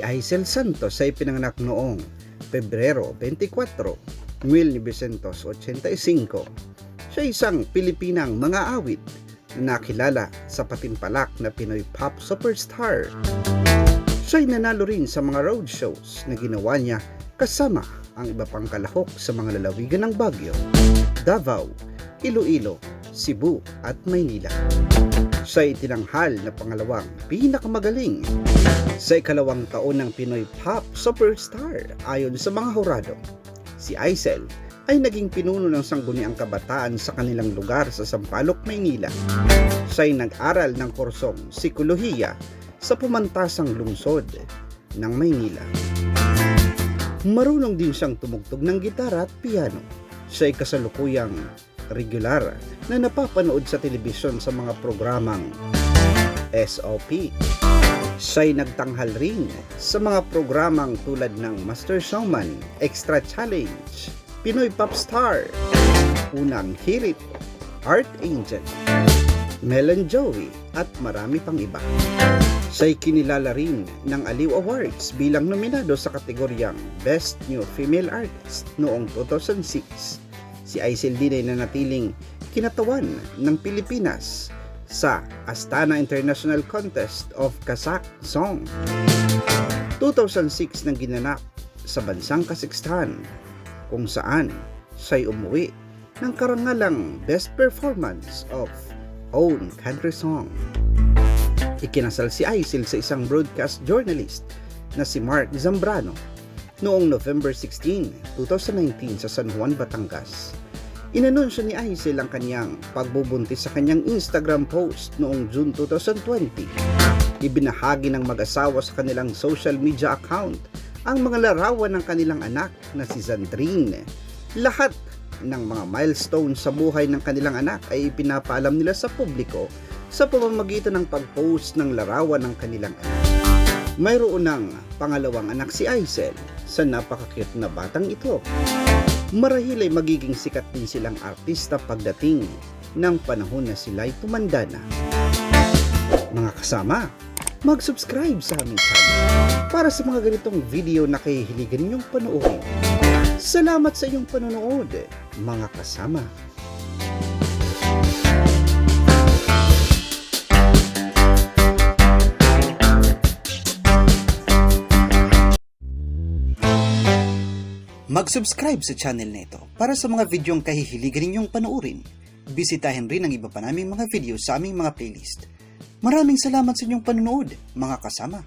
Si Aisel Santos ay pinanganak noong Pebrero 24, 1985. Siya isang Pilipinang mga awit na nakilala sa patimpalak na Pinoy pop superstar. Siya'y nanalo rin sa mga road shows na ginawa niya kasama ang iba pang kalahok sa mga lalawigan ng Baguio, Davao, Iloilo, Cebu at Maynila. Siya itinanghal na pangalawang pinakamagaling sa ikalawang taon ng Pinoy Pop Superstar ayon sa mga hurado. Si Aisel ay naging pinuno ng sangguniang kabataan sa kanilang lugar sa Sampaloc, Maynila. Siya'y nag-aral ng kursong Psikolohiya sa pumantasang lungsod ng Maynila. Marunong din siyang tumugtog ng gitara at piano. Siya'y kasalukuyang regular na napapanood sa telebisyon sa mga programang SOP. Siya'y nagtanghal rin sa mga programang tulad ng Master Showman, Extra Challenge, Pinoy Pop Star, Unang Hirit, Art Angel, Melon Joey at marami pang iba. Siya'y kinilala rin ng Aliw Awards bilang nominado sa kategoryang Best New Female Artist noong 2006. Si Aisel din ay nanatiling kinatawan ng Pilipinas sa Astana International Contest of Kazakh Song. 2006 nang ginanap sa bansang Kazakhstan kung saan siya'y umuwi ng karangalang Best Performance of Own Country Song. Ikinasal si Aisel sa isang broadcast journalist na si Mark Zambrano noong November 16, 2019 sa San Juan, Batangas. Inanunsyo ni Aisel ang kanyang pagbubuntis sa kanyang Instagram post noong June 2020. Ibinahagi ng mag-asawa sa kanilang social media account ang mga larawan ng kanilang anak na si Zandrine. Lahat ng mga milestone sa buhay ng kanilang anak ay ipinapaalam nila sa publiko sa pamamagitan ng pag-post ng larawan ng kanilang anak. Mayroon ng pangalawang anak si Aisel sa napakakit na batang ito. Marahil ay magiging sikat din silang artista pagdating ng panahon na sila'y tumanda na. Mga kasama, mag-subscribe sa aming channel para sa mga ganitong video na kahihiligan ninyong panoorin. Salamat sa iyong panonood, mga kasama. Mag-subscribe sa channel na ito para sa mga videong kahihiligan ninyong panoorin. Bisitahin rin ang iba pa naming mga video sa aming mga playlist. Maraming salamat sa inyong panonood, mga kasama.